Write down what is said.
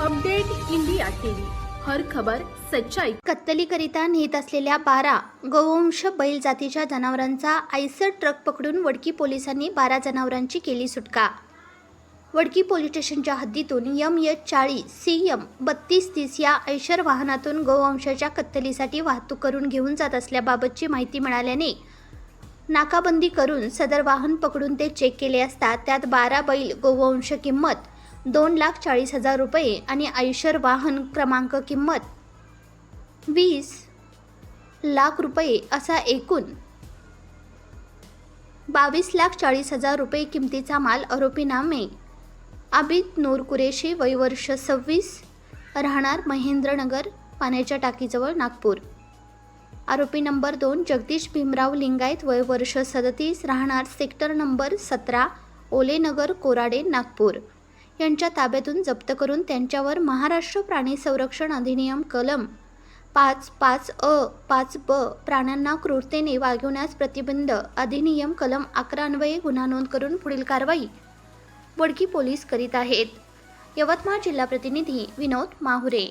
Update India TV. हर खबर सच्चाई. कत्तलीकरिता नेत असलेल्या बारा गोवंश बैल जातीच्या जनावरांचा आयसर ट्रक पकडून वडकी पोलिसांनी बारा जनावरांची केली सुटका. वडकी पोलीस स्टेशनच्या हद्दीतून यम एच चाळीस सी एम बत्तीस तीस या ऐशर वाहनातून गोवंशाच्या कत्तलीसाठी वाहतूक करून घेऊन जात असल्याबाबतची माहिती मिळाल्याने नाकाबंदी करून सदर वाहन पकडून ते चेक केले असता त्यात बारा बैल गोवंश किंमत दोन लाख चाळीस हजार रुपये आणि आयुषर वाहन क्रमांक किंमत वीस लाख रुपये असा एकूण बावीस लाख चाळीस हजार रुपये किमतीचा माल आरोपी नामे आबिद नूर कुरेशी वयवर्ष सव्वीस राहणार महेंद्रनगर पाण्याच्या टाकीजवळ नागपूर. आरोपी नंबर दोन जगदीश भीमराव लिंगायत वयवर्ष सदतीस राहणार सेक्टर नंबर सतरा ओलेनगर कोराडे नागपूर. यांच्या ताब्यातून जप्त करून त्यांच्यावर महाराष्ट्र प्राणी संरक्षण अधिनियम कलम पाच पाच अ पाच ब प्राण्यांना क्रूरतेने वागवण्यास प्रतिबंध अधिनियम कलम अकरा अन्वये गुन्हा नोंद करून पुढील कारवाई वडकी पोलीस करीत आहेत. यवतमाळ जिल्हा प्रतिनिधी विनोद माहुरे.